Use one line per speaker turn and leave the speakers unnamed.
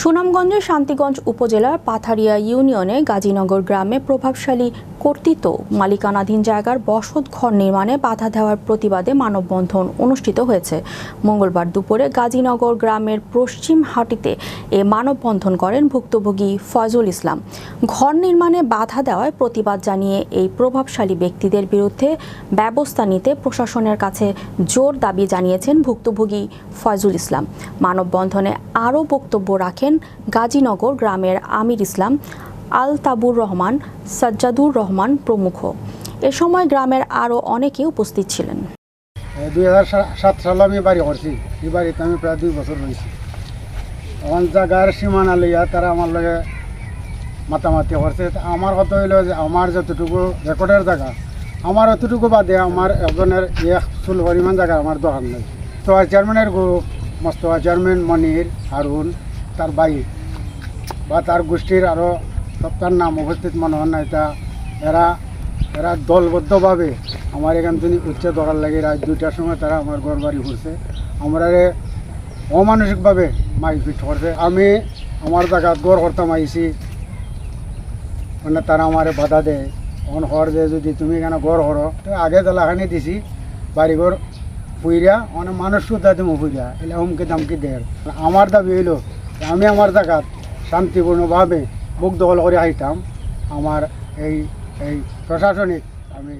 সুনামগঞ্জের শান্তিগঞ্জ উপজেলার পাথারিয়া ইউনিয়নে গাজীনগর গ্রামে প্রভাবশালী কর্তৃত্ব। মালিকানাধীন জায়গার বসত ঘর নির্মাণে বাধা দেওয়ার প্রতিবাদে মানববন্ধন অনুষ্ঠিত হয়েছে। মঙ্গলবার দুপুরে গাজীনগর গ্রামের পশ্চিম হাটিতে এ মানববন্ধন করেন ভুক্তভোগী ফয়জুল ইসলাম। ঘর নির্মাণে বাধা দেওয়ায় প্রতিবাদ জানিয়ে এই প্রভাবশালী ব্যক্তিদের বিরুদ্ধে ব্যবস্থা নিতে প্রশাসনের কাছে জোর দাবি জানিয়েছেন ভুক্তভোগী ফয়জুল ইসলাম। মানববন্ধনে আরও বক্তব্য রাখেন গাজীনগর গ্রামের আমির ইসলাম। আল তাবুর রহমান, সাজ্জাদুর রহমান প্রমুখ। এ সময় গ্রামের আরও অনেকে উপস্থিত ছিলেন।
দুই হাজার সাত সালে আমি বাড়ি করছি। এই বাড়িতে আমি প্রায় দুই বছর রয়েছি। এখন জায়গার সীমানা লইয়া তারা আমার লগে মাতামাতি করছে। আমার কথা হইল যে আমার যতটুকু রেকর্ডের জায়গা, আমার অতটুকু বাদে আমার একজনের এক চুল পরিমাণ জায়গা আমার দোকান নেই। তো চেয়ারম্যানের গ্রুপ মস্তফা চেয়ারম্যান মনির হারুন, তার ভাই বা তার গোষ্ঠীর আরও সপ্তাহ নাম উপস্থিত মনে হন নাই তা এরা এরা দলবদ্ধভাবে আমার এখান থেকে উচ্চ দরার লাগে, রাত দুইটার সময় তারা আমার ঘর বাড়ি ঘুরছে আমরা অমানসিকভাবে মারপিট করছে। আমি আমার জায়গা গড় করতাম আইছি মানে তারা আমার বাধা দেয়। অন হর যে যদি তুমি এখানে গড় হরো তো আগে দলাখানি দিছি, বাড়িঘর ফুইরা মানে মানুষ সুদ্ধা তুমি ফুইরা এলে হুমকি দামকি দেয়। আমার দাবি হইল, আমি আমার জায়গাত শান্তিপূর্ণভাবে মুখ দখল করে আইতাম। আমার এই এই প্রশাসনিক আমি